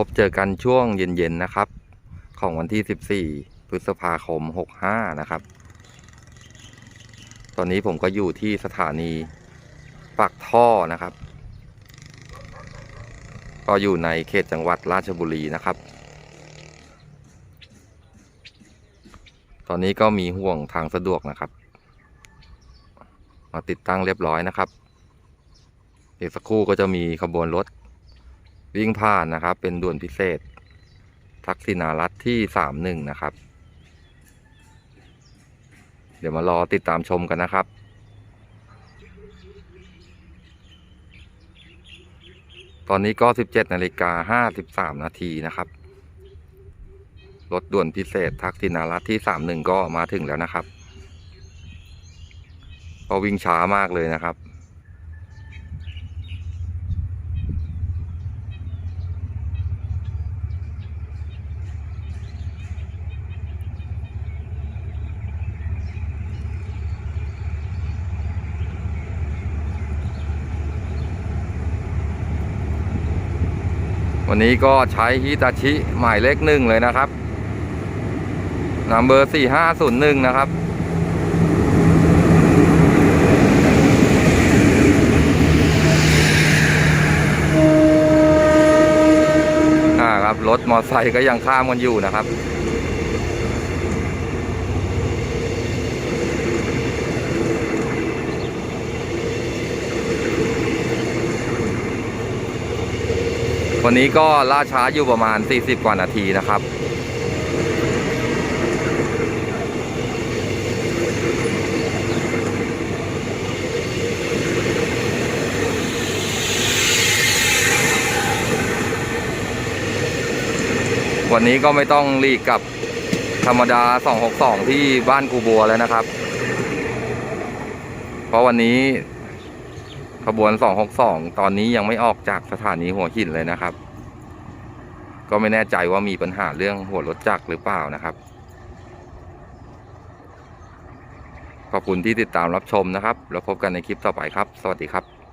พบเจอกันช่วงเย็นๆนะครับ ของวันที่ 14 พฤษภาคม 65 นะครับ ตอนนี้ผมก็อยู่ที่สถานีปากท่อนะครับ ก็อยู่ในเขตจังหวัดราชบุรีนะครับ ตอนนี้ก็มีห่วงทางสะดวกนะครับ มาติดตั้งเรียบร้อยนะครับเดี๋ยวสักครู่ก็จะมีขบวนรถ วิ่งผ่านนะครับ เป็นด่วนพิเศษ ทักษิณารัฐที่สามหนึ่งนะครับ เดี๋ยวมารอติดตามชมกันนะครับตอนนี้ก็ 17นาฬิกา53 นาทีนะครับ รถด่วนพิเศษทักษิณารัฐที่ 31 ก็มาถึงแล้วนะครับ ก็วิ่งช้ามากเลยนะครับ วันนี้ก็ใช้ฮิตาชิหมายเลขหนึ่งเลยนะครับนัมเบอร์สี่ห้าศูนย์หนึ่งนะครับ อ่าครับ รถมอเตอร์ไซค์ก็ยังข้ามกันอยู่นะครับ วันนี้ก็ล่าช้าอยู่ประมาณ 40 กว่านาทีนะครับ วันนี้ก็ไม่ต้องรีกกับธรรมดา 262 ที่บ้านกูบัวแล้วนะครับ เพราะวันนี้ ขบวน 262 ตอนนี้ยังไม่ออกจากสถานีหัวหินเลยนะครับ ก็ไม่แน่ใจว่ามีปัญหาเรื่องหัวรถจักรหรือเปล่านะครับ ขอบคุณที่ติดตามรับชมนะครับ แล้วพบกันในคลิปต่อไปครับ สวัสดีครับ